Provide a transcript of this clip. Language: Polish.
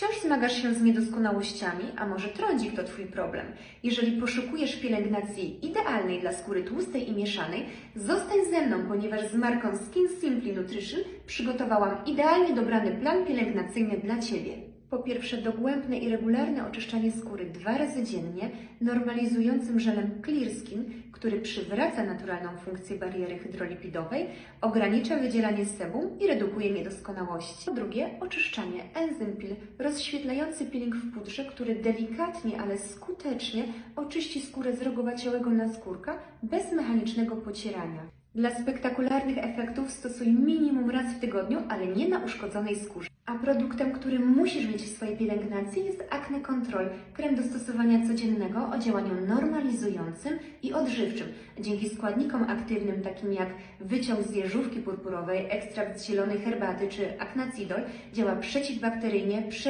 Wciąż zmagasz się z niedoskonałościami, a może trądzik to Twój problem. Jeżeli poszukujesz pielęgnacji idealnej dla skóry tłustej i mieszanej, zostań ze mną, ponieważ z marką Skin Simply Nutrition przygotowałam idealnie dobrany plan pielęgnacyjny dla Ciebie. Po pierwsze, dogłębne i regularne oczyszczanie skóry dwa razy dziennie normalizującym żelem Clear Skin, który przywraca naturalną funkcję bariery hydrolipidowej, ogranicza wydzielanie sebum i redukuje niedoskonałości. Po drugie, oczyszczanie Enzympil, rozświetlający peeling w pudrze, który delikatnie, ale skutecznie oczyści skórę z rogowaciałego naskórka bez mechanicznego pocierania. Dla spektakularnych efektów stosuj minimum raz w tygodniu, ale nie na uszkodzonej skórze. A produktem, który musisz mieć w swojej pielęgnacji jest Acne Control, krem do stosowania codziennego o działaniu normalizującym i odżywczym. Dzięki składnikom aktywnym takim jak wyciąg z jeżówki purpurowej, ekstrakt z zielonej herbaty czy aknacidol działa przeciwbakteryjnie, przeciw